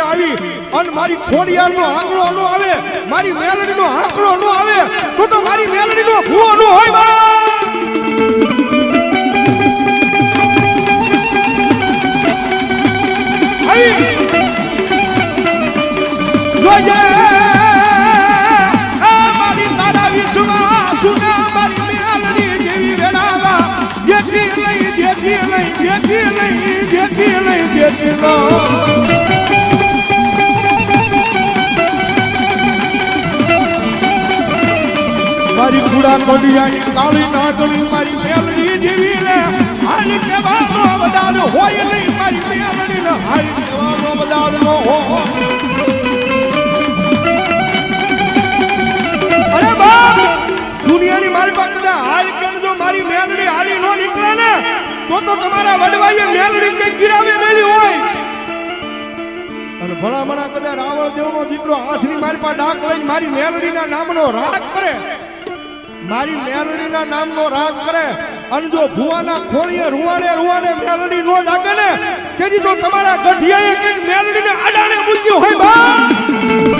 માથે આવી અને મારી ખોડિયારનો આંકડો ન આવે, મારી મેલડીનો આંકડો ન આવે, તો તો મારી મેલડીનો ભૂવો ન હોય દેખી નહીં દેખી નહીં દેખી નહીં દેખી નહીં મારી કુડા કોડિયાની કાળી નાગણી મારી મેલડી જેવી ને હારી કેવાનો બદાલ હોય નહીં, મારી મેલડી ને હાલ કેવાનો નો હોય અરે બાપ, દુનિયાની મારી પાસે હાલ કેમ જો મારી મેલડી હાલી નો નીકળે ને, તો તો તમારા વડવાઈએ મેલડી કઈ ગિરાવે મેલી હોય. અને ભલામણા કદાચ રાવણ દેવનો દીકરો હાથની મારી પાસે ડાક લઈને મારી મેલડીના નામનો રાગ કરે. મારી મેલડીના નામનો રાગ કરે અને જો ભુવાના ખોળીએ રૂવાડે રૂવાડે મેલડી નો લાગે ને તેથી તો તમારા ગઢિયાએ કઈ મેલડીને આડાને મૂક્યું હોય બા!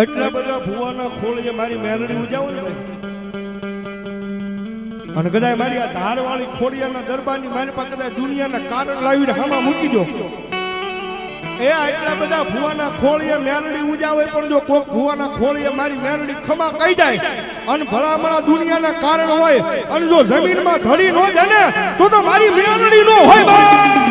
એટલા બધા ભુવાના ખોળીએ મારી મેલડી ઉજાવો ને, અને કદાચ મારી આ ધારવાળી ખોડિયાના દરબારની મારી પાસે કદાચ દુનિયાના કારણ લાવીને હામાં મૂકી દો. એ એટલા બધા ભુવાના ખોળીએ મેલડી ઉજાવે પણ જો કોક ભુવાના ખોળીએ મારી મેલડી ખમા કહી જાય અને ભલામણા દુનિયાના કારણ હોય અને જો જમીનમાં ધડી ન જાય ને તો તો મારી મેલડી નો હોય બા.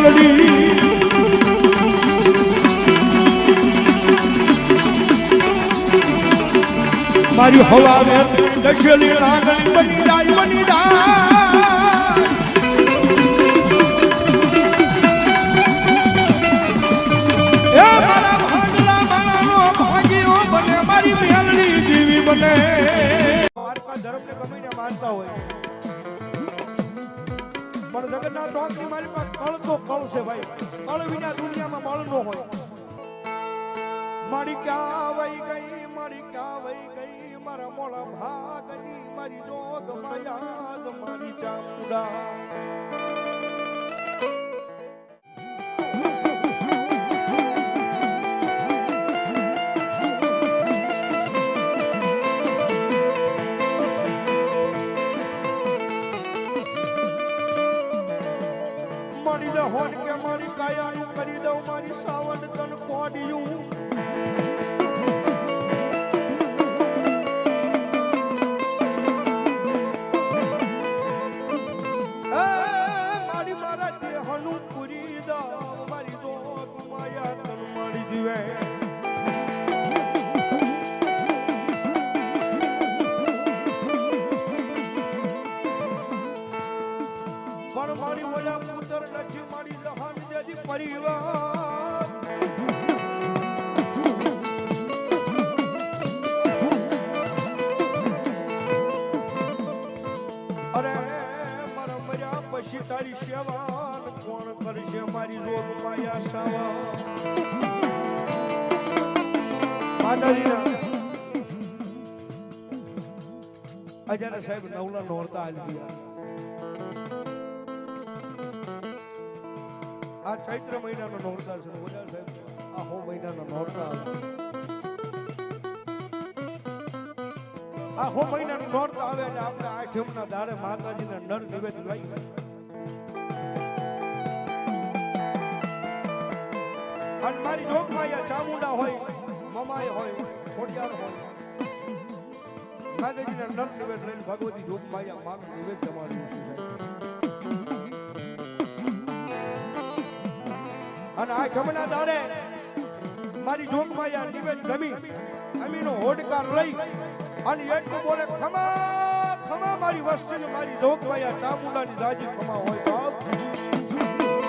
મેલડી મારી હવા દશેલી નાગણી બની જાય બની જાય. મારા મેલડી જીવી બને. મારકા ધર્મને ગમીને માનતા હોય. પણ જગન્નાથ ચોકની મારી પાસે કળ તો કળ છે ભાઈ. કળ વિના દુનિયામાં મળ નો હોય. મારી ક્યાં વહી ગઈ, મારી ક્યાં વહી ગઈ, મારા મોળા ભાગની મારી જોગ માયા મારી ચામુડા. હોન કે મારી કાયાનું કરી દઉં, મારી સાવન તન કોડિયું મારી મારા દેહનું પૂરી દઉં મારી જોગ માયા તન મારી જીવે પણ મારી ઓલા પુત્ર નથી, મારી જહાન જેથી પરિવાર. અરે, મારા મર્યા પછી તારી સેવા કોણ કરશે? મારી રોગ પાયા સાવા માતાજીના અજાને સાહેબ નવલા નોરતા આવી ચૈત્ર મહિનાનો નોરતા છે ઓજા સાહેબ. આ હો મહિનાનો નોરતા આ હો મહિનાનો નોરતા આવે એટલે આપણે આ જમના દાડે માતાજીને નર નિવેદ લઈ અને મારી જોગમાં અહીંયા ચામુંડા હોય મમાય હોય, ખોડિયાર હોય. માતાજીના નર નિવેદ લઈને ભગવતી જોગમાં અહીંયા માનું નિવેદ જમાડ્યું અને આ જમના દાડે મારી જોગમાં યા નિવેદ જમી, અમીનો હોડકાર લઈ અને એટલું બોલે, ખમા ખમા મારી વસ્તીને મારી જોગમાં યા ચામુંડાની દાજી ખમા હોય તો